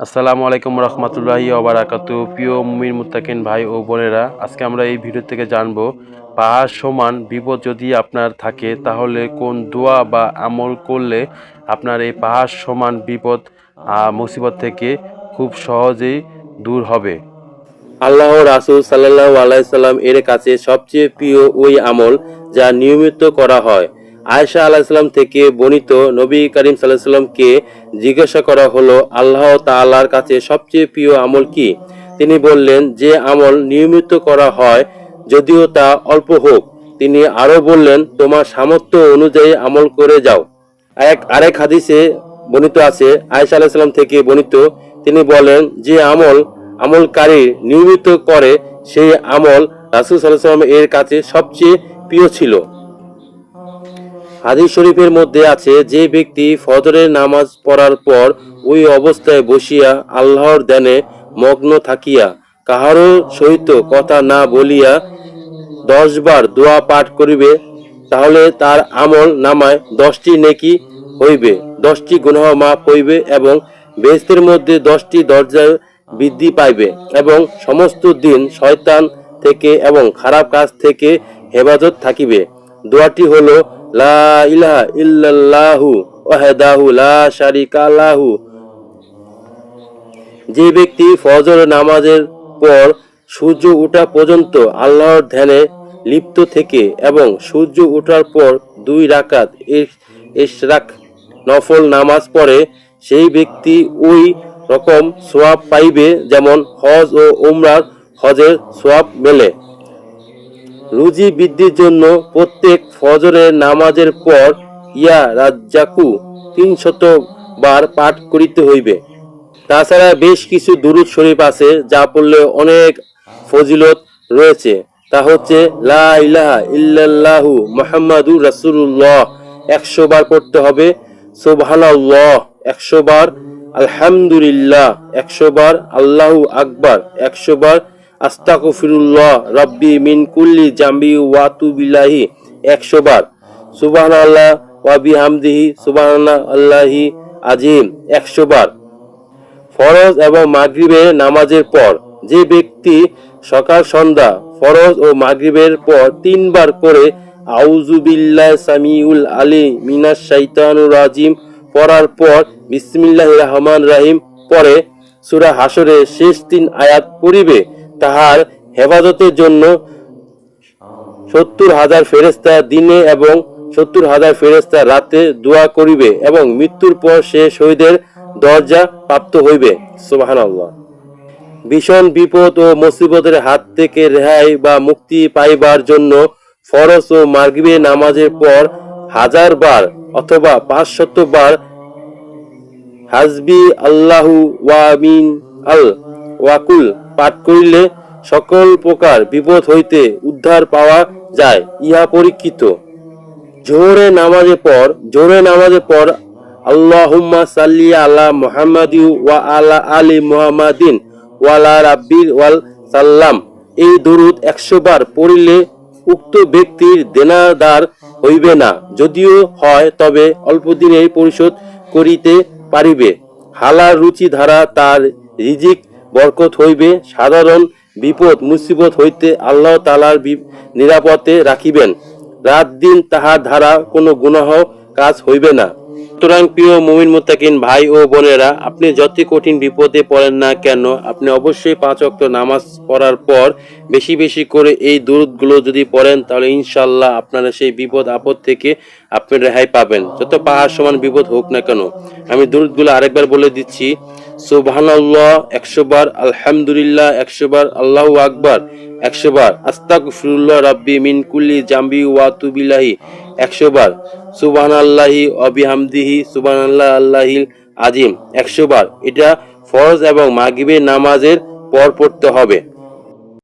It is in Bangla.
আসসালামু আলাইকুম রহমতুল্লাহি ওবারাকাত প্রিয় মুমিন মুত্তাকিন ভাই ও বোনেরা, আজকে আমরা এই ভিডিও থেকে জানব, পাহাড় সমান বিপদ যদি আপনার থাকে, তাহলে কোন দোয়া বা আমল করলে আপনার এই পাহাড় সমান বিপদ মুসিবত থেকে খুব সহজেই দূর হবে। আল্লাহ রাসুল সাল্লাহ আলাইসাল্লাম এর কাছে সবচেয়ে প্রিয় ওই আমল যা নিয়মিত করা হয়। আয়েশা আলাহিসাল্লাম থেকে বর্ণিত নবী করিম সাল্লাহ সাল্লামকে জিজ্ঞাসা করা হলো, আল্লাহ তাআলার কাছে সবচেয়ে প্রিয় আমল কি? তিনি বললেন, যে আমল নিয়মিত করা হয় যদিও তা অল্প হোক। তিনি আরও বললেন, তোমার সামর্থ্য অনুযায়ী আমল করে যাও। এক, আরেক হাদিসে বর্ণিত আছে, আয়েশা আলাহিসাল্লাম থেকে বর্ণিত, তিনি বলেন, যে আমল আমলকারী নিয়মিত করে, সেই আমল রাসুল সাল্লাহ সাল্লাম এর কাছে সবচেয়ে প্রিয় ছিল। হাদিস শরীফের মধ্যে আছে, যে ব্যক্তি ফজরের নামাজ পড়ার পর ওই অবস্থায় বসিয়া আল্লাহর ধ্যানে মগ্ন থাকিয়া কাহারও সহিত কথা না বলিয়া দশবার দোয়া পাঠ করিবে, তাহলে তার আমল নামায় দশটি নেকি হইবে। দশটি গুনাহ মাফ হইবে এবং বেহেস্তের মধ্যে দশটি দরজা বৃদ্ধি পাইবে এবং সমস্ত দিন শয়তান থেকে এবং খারাপ কাজ থেকে হেফাজত থাকিবে। দোয়াটি হলো লা ইলাহা ইল্লাল্লাহু ওয়াহদাহু লা শারিকা লাহু। যে ব্যক্তি ফজর নামাজের পর সূর্য ওঠা পর্যন্ত আল্লাহর ধ্যানে লিপ্ত থেকে এবং সূর্য ওঠার পর দুই রাকাত ইশরাক নফল নামাজ পড়ে, সেই ব্যক্তি ওই রকম সোয়াব পাইবে যেমন হজ ও উমরার হজের সোয়াব মেলে। রুজি বৃদ্ধির জন্য প্রত্যেক ফজরের নামাজের পর ইয়া রাজ্জাকু তিনশত বার পাঠ করিতে হইবে। তাছাড়া বেশ কিছু দুরুদ শরীফ আছে যা পড়লে অনেক ফজিলত রয়েছে। তা হচ্ছে, লা ইলাহা ইল্লাল্লাহু মুহাম্মাদুর রাসূলুল্লাহ, একশো বার পড়তে হবে। সুবহানাল্লাহ, একশো বার। আলহামদুলিল্লাহ, একশো বার। আল্লাহু আকবার, একশো বার। আস্তাগফিরুল্লাহ রাব্বি মিন কুল্লি জাম্বি ওয়া তুবিলাহি একশো বার। সুবহানাল্লাহ ওয়া বিহামদিহি সুবহানাল্লাহ আল্লাহি আজিম একশো বার। ফরজ এবং মাগরিবের নামাজের পর যে ব্যক্তি সকাল, সন্ধ্যা ফরজ ও মাগরিবের পর তিনবার করে আউজুবিল্লাহ সামিউল আলী মিনাস শাইতানুর রাজিম পড়ার পর বিসমিল্লাহ রহমান রাহিম পরে সূরা হাসরের শেষ তিন আয়াত পড়িবে। তাহার হেফাজতের জন্য সত্তর হাজার ফেরেস্তা দিনে এবং সত্তর হাজার ফেরেস্তা রাতে দোয়া করিবে এবং মৃত্যুর পর সে শহীদের দরজা প্রাপ্ত হইবে। সুবাহান ভীষণ বিপদ ও মুসিবতের হাত থেকে রেহাই বা মুক্তি পাইবার জন্য ফরজ ও মাগরিবে নামাজের পর হাজার বার অথবা পাঁচশত বার হাজবি আল্লাহু ওয়ামিন আল ওয়াকুল পাঠ করিলে সকল প্রকার বিপদ হইতে উদ্ধার পাওয়া যায়, ইহা পরীক্ষিত। জোহরে নামাজের পর, জোহরে নামাজের পর আল্লাহুম্মা সাল্লি আলা মুহাম্মাদি ওয়া আলা আলি মুহাম্মাদিন ওয়ালা রাব্বির ওয়াল সাল্লাম। এই দরুদ একশো বার পড়িলে উক্ত ব্যক্তির দেনাদার হইবে না। যদিও হয়, তবে অল্প দিনেই পরিশোধ করিতে পারিবে। হালার রুচি ধারা তার রিজিক বরকত হইবে, সাধারণ বিপদ, মুসিবত হইতে আল্লাহ তালার নিরাপদে রাখিবেন। রাত দিন তাহার ধারা কোনো গুনাহ কাজ হইবে না। সুতরাং প্রিয় মুমিন মুত্তাকিন ভাই ও বোনেরা, আপনি যত কঠিন বিপদে পড়েন না কেন, আপনি অবশ্যই পাঁচ অক্ট নামাজ পড়ার পর বেশি বেশি করে এই দূরগুলো যদি পড়েন, তাহলে ইনশাল্লাহ আপনারা সেই বিপদ আপদ থেকে আপনি রেহাই পাবেন। যত পাহাড় সমান বিপদ হোক না কেন, আমি দূরগুলো আরেকবার বলে দিচ্ছি। সুবহানাল্লাহ, একশো বার, আলহামদুলিল্লাহ, একশো বার, আল্লাহ আকবার, একশো বার, আস্তাগফিরুল্লাহ রাব্বি মিন কুল্লি জাম্বি ওয়া তুবিলাহি একশো বার। সুবহান আল্লাহি অবিহামদিহি সুবহান আল্লাহ আল্লাহিল আজিম। একশো বার। এটা ফরজ এবং মাগিবের নামাজের পর পড়তে হবে।